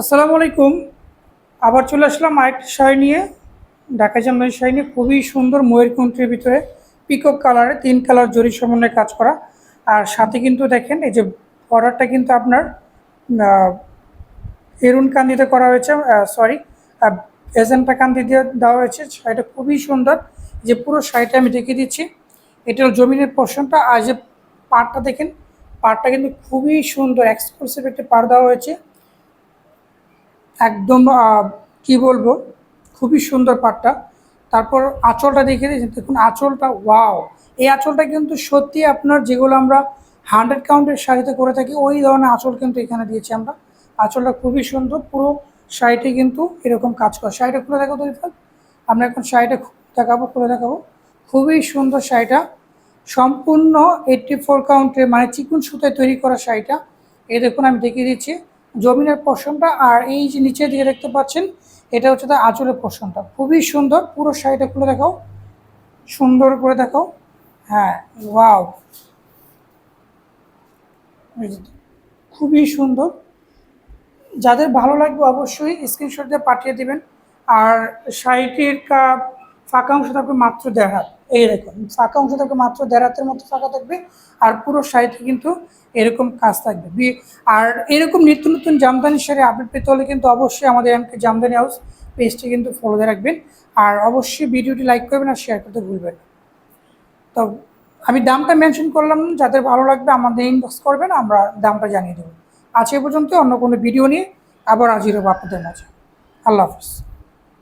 আসসালামু আলাইকুম। আবার চলে আসলাম আরেকটি শাড়ি নিয়ে। ঢাকা জামদানি শাড়ি নিয়ে। খুবই সুন্দর ময়ূর কুন্ট্রির ভিতরে পিকক কালারে তিন কালার জরি সমন্বয়ে কাজ করা। আর সাথে কিন্তু দেখেন, এই যে বর্ডারটা কিন্তু আপনার এরুন কান্দিতে করা হয়েছে সরি এজেন্টা কান্দি দিয়ে দেওয়া হয়েছে। শাড়িটা খুবই সুন্দর। যে পুরো শাড়িটা আমি দেখিয়ে দিচ্ছি। এটা জমিনের পোর্শনটা আর যে পাড়টা দেখেন, পাড়টা কিন্তু খুবই সুন্দর। এক্সক্লুসিভ একটি পাড় দেওয়া হয়েছে। একদম কি বলব, খুবই সুন্দর পাটটা। তারপর আঁচলটা দেখে দিয়েছেন দেখুন, আঁচলটা ওয়াও এই আঁচলটা কিন্তু সত্যি আপনার যেগুলো আমরা হান্ড্রেড কাউন্টের শাড়িতে করে থাকি, ওই ধরনের আঁচল কিন্তু এখানে দিয়েছি আমরা। আঁচলটা খুবই সুন্দর, পুরো শাড়িটি কিন্তু এরকম কাজ করে। শাড়িটা খুলে দেখাবো তো আমরা এখন শাড়িটা দেখাবো, খুলে দেখাবো। খুবই সুন্দর শাড়িটা। সম্পূর্ণ এইটটি ফোর কাউন্টে মানে চিকুন সুতায় তৈরি করা শাড়িটা। এই দেখুন, আমি দেখিয়ে দিচ্ছি। জমিনের পোর্শনটা আর এই যে নিচের দিকে দেখতে পাচ্ছেন, এটা হচ্ছে তার আঁচলের পোর্শনটা। খুবই সুন্দর, পুরো শাড়িটা খুলে দেখাও। সুন্দর করে দেখাও। হ্যাঁ ওয়াও। খুবই সুন্দর। যাদের ভালো লাগবে অবশ্যই স্ক্রিনশট দিয়ে পাঠিয়ে দিবেন। আর শাড়িটির কা- ফাঁকা অংশ থাকবে মাত্র দেড় হাত। এই রকম ফাঁকা অংশ থাকবে মাত্র দেড় হাতের মতো ফাঁকা থাকবে আর পুরো শাড়িতে কিন্তু এরকম কাজ থাকবে। আর এরকম নিত্য নতুন জামদানি শাড়ি আপডেট পেতে হলে কিন্তু অবশ্যই আমাদের এমকে জামদানি হাউস পেজটি কিন্তু ফলো দিয়ে রাখবেন। আর অবশ্যই ভিডিওটি লাইক করবেন আর শেয়ার করতে ভুলবেন তো আমি দামটা মেনশন করলাম, যাদের ভালো লাগবে আমাদের ইনবক্স করবেন, আমরা দামটা জানিয়ে দেবো। আজ এ পর্যন্ত অন্য কোনো ভিডিও নিয়ে আবার হাজির হব আপনাদের মাঝে। আল্লাহ হাফিজ।